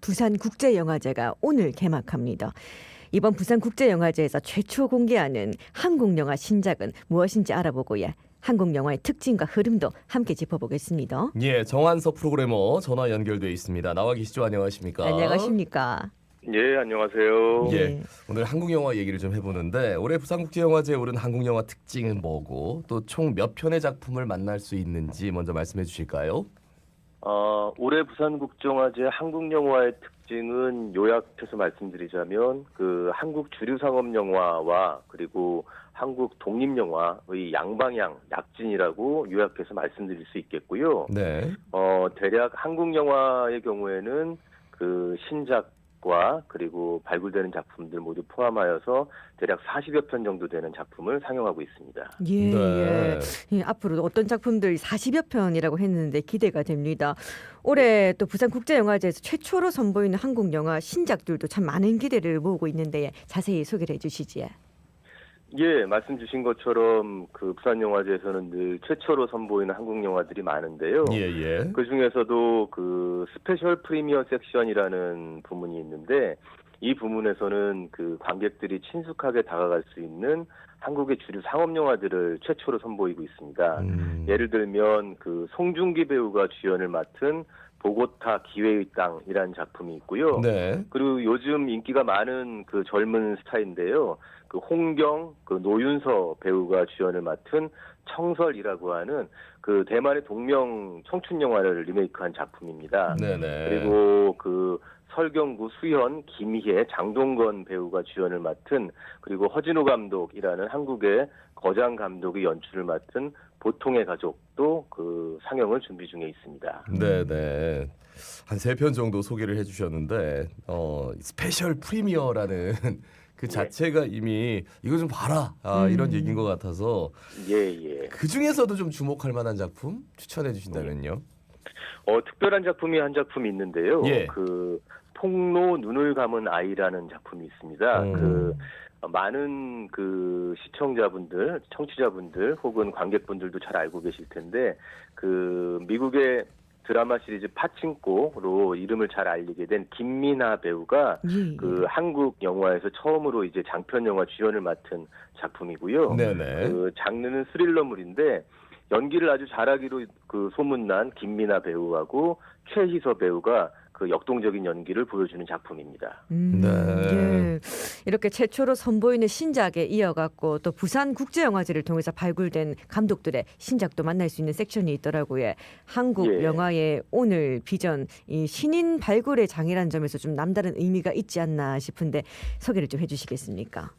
부산 국제영화제가 오늘 개막합니다. 이번 부산 국제영화제에서 최초 공개하는 한국 영화 신작은 무엇인지 알아보고 예, 한국 영화의 특징과 흐름도 함께 짚어보겠습니다. 예, 정한석 프로그래머 전화 연결돼 있습니다. 나와 계시죠? 안녕하십니까? 안녕하십니까? 예, 안녕하세요. 예. 예. 오늘 한국 영화 얘기를 좀 해보는데 올해 부산국제영화제에 오른 한국 영화 특징은 뭐고 또 총 몇 편의 작품을 만날 수 있는지 먼저 말씀해 주실까요? 어, 올해 부산국정화제 한국 영화의 특징은 요약해서 말씀드리자면 그 한국 주류 상업 영화와 그리고 한국 독립 영화의 양방향 약진이라고 요약해서 말씀드릴 수 있겠고요. 네. 어, 대략 한국 영화의 경우에는 그 신작 과 그리고 발굴되는 작품들 모두 포함하여서 대략 40여 편 정도 되는 작품을 상영하고 있습니다. 예, 네. 예. 예, 앞으로 어떤 작품들 40여 편이라고 했는데 기대가 됩니다. 올해 또 부산 국제영화제에서 최초로 선보이는 한국 영화 신작들도 참 많은 기대를 모으고 있는데 자세히 소개를 해주시지. 예, 말씀 주신 것처럼 그 부산 영화제에서는 늘 최초로 선보이는 한국 영화들이 많은데요. 예, 예. 그 중에서도 그 스페셜 프리미어 섹션이라는 부문이 있는데 이 부문에서는 그 관객들이 친숙하게 다가갈 수 있는 한국의 주류 상업 영화들을 최초로 선보이고 있습니다. 음. 예를 들면 그 송중기 배우가 주연을 맡은 보고타 기회의 땅이라는 작품이 있고요. 네. 그리고 요즘 인기가 많은 그 젊은 스타인데요. 그 홍경, 그 노윤서 배우가 주연을 맡은 청설이라고 하는 그 대만의 동명 청춘 영화를 리메이크한 작품입니다. 네네. 그리고 그 설경구, 수현, 김희애, 장동건 배우가 주연을 맡은 그리고 허진호 감독이라는 한국의 거장 감독이 연출을 맡은 보통의 가족도 그 상영을 준비 중에 있습니다. 네 네. 한 세 편 정도 소개를 해 주셨는데 어, 스페셜 프리미어라는 그 자체가 이미 이거 좀 봐라 아, 음. 이런 얘기인 것 같아서 예, 예. 그 중에서도 좀 주목할 만한 작품 추천해 주신다면요. 어, 특별한 작품이 한 작품이 있는데요. 예. 그 폭로 눈을 감은 아이라는 작품이 있습니다. 음. 그 어, 많은 그 시청자분들, 청취자분들 혹은 관객분들도 잘 알고 계실 텐데 그 미국의 드라마 시리즈 파친코로 이름을 잘 알리게 된 김민아 배우가 예, 그 한국 영화에서 처음으로 이제 장편 영화 주연을 맡은 작품이고요. 네네. 그 장르는 스릴러물인데 연기를 아주 잘하기로 그 소문난 김민아 배우하고 최희서 배우가 그 역동적인 연기를 보여주는 작품입니다. 음, 네. 예. 이렇게 최초로 선보이는 신작에 이어갔고 또 부산 국제영화제를 통해서 발굴된 감독들의 신작도 만날 수 있는 섹션이 있더라고요. 한국 예. 영화의 오늘 비전 이 신인 발굴의 장이라는 점에서 좀 남다른 의미가 있지 않나 싶은데 소개를 좀 해주시겠습니까?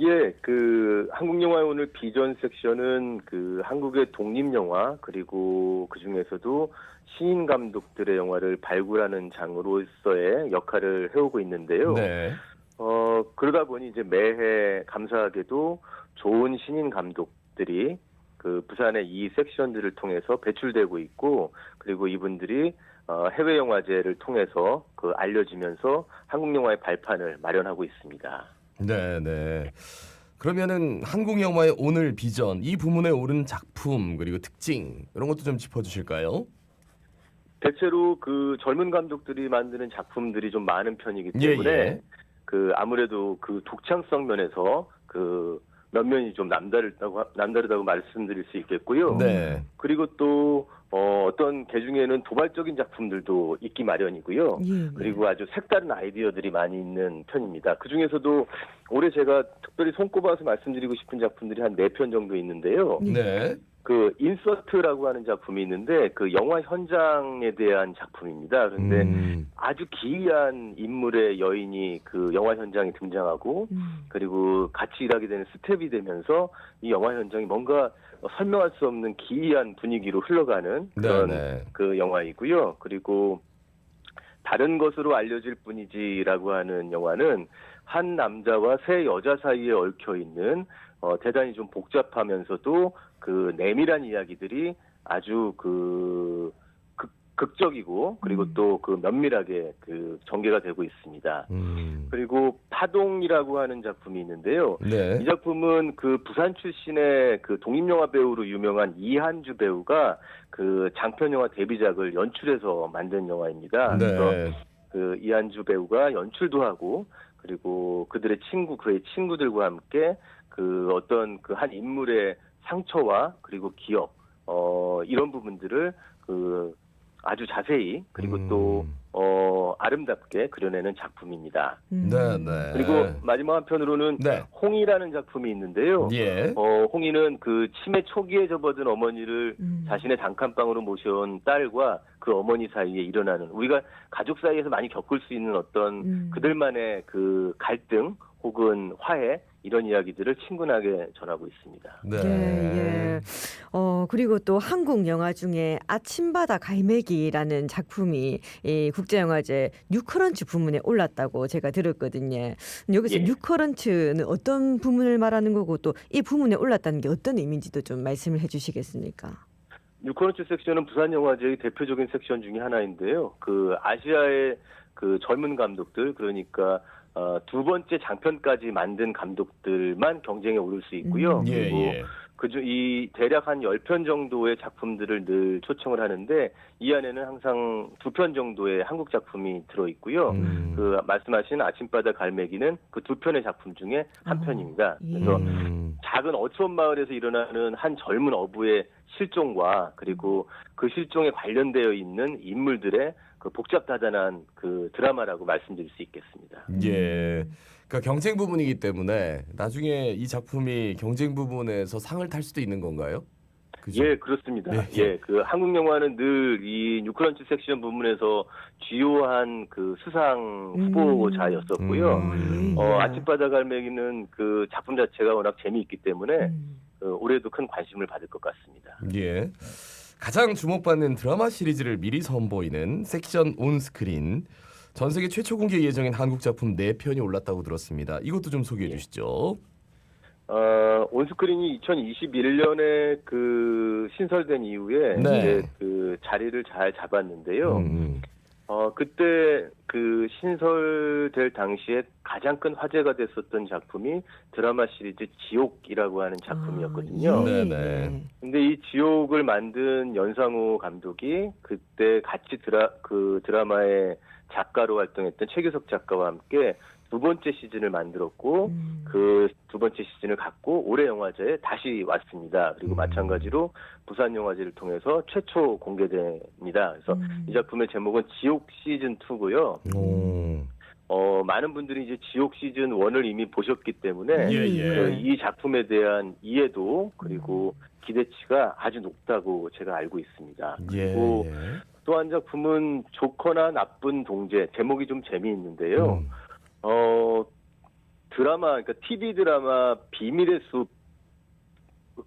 예, 그 한국 영화의 오늘 비전 섹션은 그 한국의 독립 영화 그리고 그 중에서도 신인 감독들의 영화를 발굴하는 장으로서의 역할을 해오고 있는데요. 네. 어, 그러다 보니 이제 매해 감사하게도 좋은 신인 감독들이 그 부산의 이 섹션들을 통해서 배출되고 있고 그리고 이분들이 어, 해외 영화제를 통해서 그 알려지면서 한국 영화의 발판을 마련하고 있습니다. 네 네. 그러면은 한국 영화의 오늘 비전 이 부문에 오른 작품 그리고 특징 이런 것도 좀 짚어주실까요? 대체로 그 젊은 감독들이 만드는 작품들이 좀 많은 편이기 예, 때문에 예. 그 아무래도 그 독창성 면에서 그 면면이 좀 남다르다고 남다르다고 말씀드릴 수 있겠고요. 네. 그리고 또 어, 어떤 개 중에는 도발적인 작품들도 있기 마련이고요. 예. 그리고 아주 색다른 아이디어들이 많이 있는 편입니다. 그 중에서도 올해 제가 특별히 손꼽아서 말씀드리고 싶은 작품들이 한 네 편 정도 있는데요. 예. 네. 그 인서트라고 하는 작품이 있는데 그 영화 현장에 대한 작품입니다. 그런데 음, 아주 기이한 인물의 여인이 그 영화 현장에 등장하고 음. 그리고 같이 일하게 되는 스텝이 되면서 이 영화 현장이 뭔가 설명할 수 없는 기이한 분위기로 흘러가는 그런 네네. 그 영화이고요. 그리고 다른 것으로 알려질 뿐이지라고 하는 영화는 한 남자와 세 여자 사이에 얽혀 있는 어, 대단히 좀 복잡하면서도 그 내밀한 이야기들이 아주 그 극, 극적이고 그리고 음. 또그 면밀하게 그 전개가 되고 있습니다. 음, 그리고 파동이라고 하는 작품이 있는데요. 네. 이 작품은 그 부산 출신의 그 독립 영화 배우로 유명한 이한주 배우가 그 장편 영화 데뷔작을 연출해서 만든 영화입니다. 그래서 네. 그 이한주 배우가 연출도 하고 그리고 그들의 친구 그의 친구들과 함께 그 어떤 그 한 인물의 상처와 그리고 기억 어 이런 부분들을 그 아주 자세히 그리고 음. 또 어, 아름답게 그려내는 작품입니다. 음. 네, 네. 그리고 마지막 한편으로는 네. 홍이라는 작품이 있는데요. 예. 어, 홍이는 그 치매 초기에 접어든 어머니를 음. 자신의 단칸방으로 모셔온 딸과 그 어머니 사이에 일어나는 우리가 가족 사이에서 많이 겪을 수 있는 어떤 음. 그들만의 그 갈등 혹은 화해 이런 이야기들을 친근하게 전하고 있습니다. 네. 예, 예. 어, 그리고 또 한국 영화 중에 아침바다 갈매기라는 작품이 이 국제영화제 뉴커런츠 부문에 올랐다고 제가 들었거든요. 여기서 예. 뉴커런츠는 어떤 부문을 말하는 거고 또 이 부문에 올랐다는 게 어떤 의미인지도 좀 말씀을 해 주시겠습니까? 뉴커런츠 섹션은 부산 영화제의 대표적인 섹션 중에 하나인데요. 그 아시아의 그 젊은 감독들 그러니까 어, 두 번째 장편까지 만든 감독들만 경쟁에 오를 수 있고요. 음. 예, 그리고 예. 그중 이 대략 한 10편 정도의 작품들을 늘 초청을 하는데 이 안에는 항상 두 편 정도의 한국 작품이 들어 있고요. 음. 그 말씀하신 아침바다 갈매기는 그 두 편의 작품 중에 한 어, 편입니다. 예. 그래서 음. 작은 어촌 마을에서 일어나는 한 젊은 어부의 실종과 그리고 그 실종에 관련되어 있는 인물들의 그 복잡다단한 그 드라마라고 말씀드릴 수 있겠습니다. 예. 그러니까 경쟁 부분이기 때문에 나중에 이 작품이 경쟁 부분에서 상을 탈 수도 있는 건가요? 그죠? 예, 그렇습니다. 예, 예, 예. 그 한국 영화는 늘 이 뉴크런치 섹션 부문에서 주요한 그 수상 후보자였었고요. 음. 예, 어, 예. 아침바다 갈매기는 그 작품 자체가 워낙 재미있기 때문에 음. 그 올해도 큰 관심을 받을 것 같습니다. 예. 가장 주목받는 드라마 시리즈를 미리 선보이는 섹션 온 스크린. 전 세계 최초 공개 예정인 한국 작품 4편이 올랐다고 들었습니다. 이것도 좀 소개해 예. 주시죠. 어, 온스크린이 2021년에 그 신설된 이후에 네. 이제 그 자리를 잘 잡았는데요. 음, 어, 그때 그 신설될 당시에 가장 큰 화제가 됐었던 작품이 드라마 시리즈 지옥이라고 하는 작품이었거든요. 아, 예, 네네. 예. 근데 이 지옥을 만든 연상호 감독이 그때 같이 드라 그 드라마의 작가로 활동했던 최규석 작가와 함께 두 번째 시즌을 만들었고 음. 그두 번째 시즌을 갖고 올해 영화제에 다시 왔습니다. 그리고 음. 마찬가지로 부산 영화제를 통해서 최초 공개됩니다. 그래서 음. 이 작품의 제목은 지옥 시즌 2고요. 오. 어, 많은 분들이 이제 지옥 시즌 1을 이미 보셨기 때문에 예, 예. 그 이 작품에 대한 이해도 그리고 기대치가 아주 높다고 제가 알고 있습니다. 예. 그리고 예. 또한 작품은 좋거나 나쁜 동제 제목이 좀 재미있는데요. 음. 어 드라마 그러니까 TV 드라마 비밀의 숲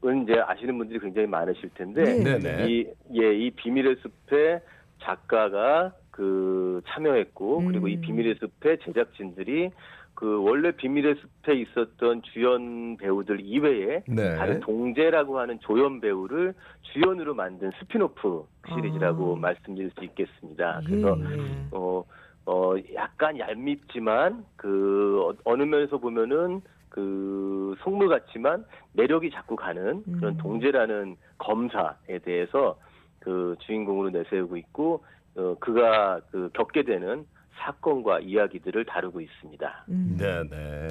은 이제 아시는 분들이 굉장히 많으실 텐데 네. 네네. 이예 이 비밀의 숲에 작가가 그 참여했고 그리고 이 음. 비밀의 숲의 제작진들이 그 원래 비밀의 숲에 있었던 주연 배우들 이외에 네. 다른 동재라고 하는 조연 배우를 주연으로 만든 스피노프 시리즈라고 아. 말씀드릴 수 있겠습니다. 그래서 예, 예. 어, 어, 약간 얄밉지만, 그, 어- 어느 면에서 보면은, 그, 속물 같지만, 매력이 자꾸 가는 그런 음. 동재라는 검사에 대해서 그 주인공으로 내세우고 있고, 어, 그가 그 겪게 되는 사건과 이야기들을 다루고 있습니다. 음. 네 네.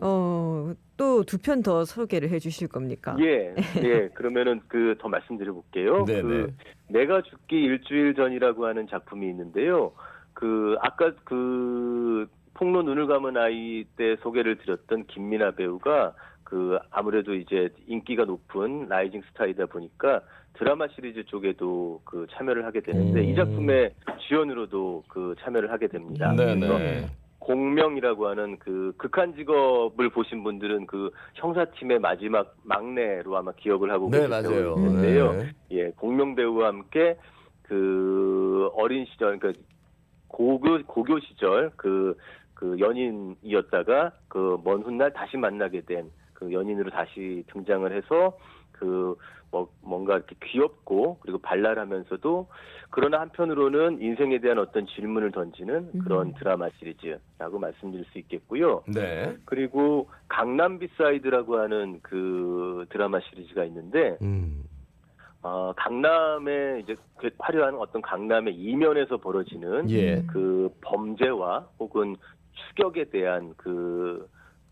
어, 또 두 편 더 소개를 해 주실 겁니까? 예, 예, 그러면은 그 더 말씀드려 볼게요. 네네. 그 내가 죽기 일주일 전이라고 하는 작품이 있는데요. 그 아까 그 폭로 눈을 감은 아이 때 소개를 드렸던 김민아 배우가 그 아무래도 이제 인기가 높은 라이징 스타이다 보니까 드라마 시리즈 쪽에도 그 참여를 하게 되는데 음. 이 작품의 주연으로도 그 참여를 하게 됩니다. 네네. 공명이라고 하는 그 극한 직업을 보신 분들은 그 형사팀의 마지막 막내로 아마 기억을 하고 네 계실. 텐데요. 네. 예, 공명 배우와 함께 그 어린 시절 그러니까 고교 고교 시절 그그 연인이었다가 그 먼 훗날 다시 만나게 된 그 연인으로 다시 등장을 해서 그 뭐, 뭔가 이렇게 귀엽고 그리고 발랄하면서도 그러나 한편으로는 인생에 대한 어떤 질문을 던지는 그런 음. 드라마 시리즈라고 말씀드릴 수 있겠고요. 네. 그리고 강남 비사이드라고 하는 그 드라마 시리즈가 있는데 음. 어, 강남의 이제 그 화려한 어떤 강남의 이면에서 벌어지는 예. 그 범죄와 혹은 추격에 대한 그,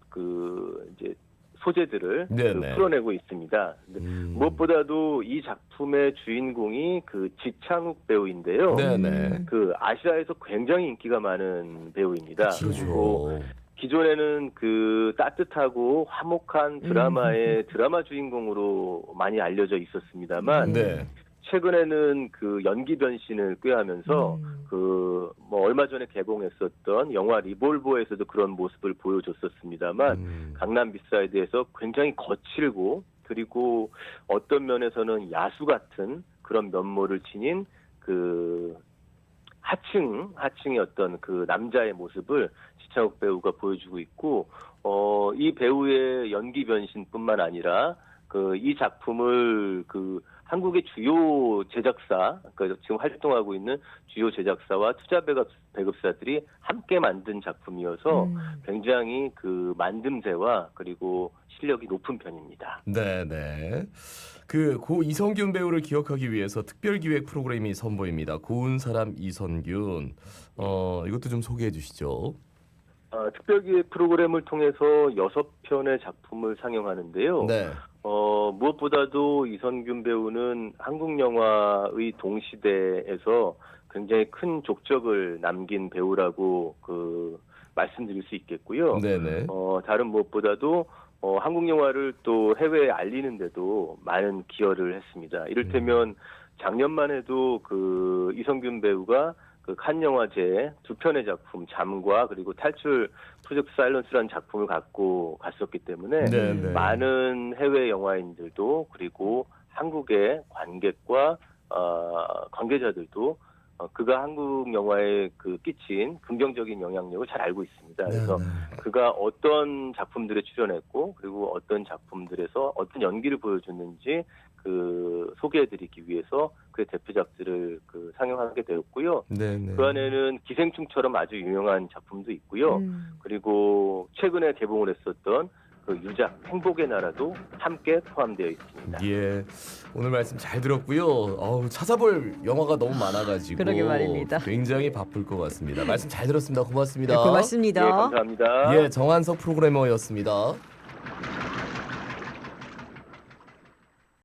그, 이제 소재들을 그. 풀어내고 있습니다. 음. 무엇보다도 이 작품의 주인공이 그 지창욱 배우인데요. 네네. 그 아시아에서 굉장히 인기가 많은 배우입니다. 그렇죠. 기존에는 그 따뜻하고 화목한 드라마의 드라마 주인공으로 많이 알려져 있었습니다만 네. 최근에는 그 연기 변신을 꾀하면서 음. 그뭐 얼마 전에 개봉했었던 영화 리볼버에서도 그런 모습을 보여줬었습니다만 음. 강남 비사이드에서 굉장히 거칠고 그리고 어떤 면에서는 야수 같은 그런 면모를 지닌 그 하층 하층의 어떤 그 남자의 모습을 지창욱 배우가 보여주고 있고 어 이 배우의 연기 변신뿐만 아니라 그 이 작품을 그 한국의 주요 제작사 그 지금 활동하고 있는 주요 제작사와 투자 배급 배급사들이 함께 만든 작품이어서 음. 굉장히 그 만듦새와 그리고 실력이 높은 편입니다. 네 네. 그 고 이성균 배우를 기억하기 위해서 특별 기획 프로그램이 선보입니다. 고운 사람 이선균. 어 이것도 좀 소개해 주시죠. 아, 특별기획 프로그램을 통해서 여섯 편의 작품을 상영하는데요. 네. 어, 무엇보다도 이선균 배우는 한국 영화의 동시대에서 굉장히 큰 족적을 남긴 배우라고 그 말씀드릴 수 있겠고요. 네네. 어, 다른 무엇보다도 어, 한국 영화를 또 해외에 알리는데도 많은 기여를 했습니다. 이를테면 작년만 해도 그 이성균 배우가 그 칸 영화제 두 편의 작품 잠과 그리고 탈출 프로젝트 사일런스라는 작품을 갖고 갔었기 때문에 네네. 많은 해외 영화인들도 그리고 한국의 관객과 어, 관계자들도 어, 그가 한국 영화에 그 끼친 긍정적인 영향력을 잘 알고 있습니다. 그래서 네네. 그가 어떤 작품들에 출연했고 그리고 어떤 작품들에서 어떤 연기를 보여줬는지 그 소개해드리기 위해서 그의 대표작들을 그 상영하게 되었고요. 네네. 그 안에는 기생충처럼 아주 유명한 작품도 있고요. 음. 그리고 최근에 개봉을 했었던 그 유작 행복의 나라도 함께 포함되어 있습니다. 예. 오늘 말씀 잘 들었고요. 어우, 찾아볼 영화가 너무 많아가지고 그러게 말입니다. 굉장히 바쁠 것 같습니다. 말씀 잘 들었습니다. 고맙습니다. 네, 고맙습니다. 예, 감사합니다. 예, 정한석 프로그래머였습니다.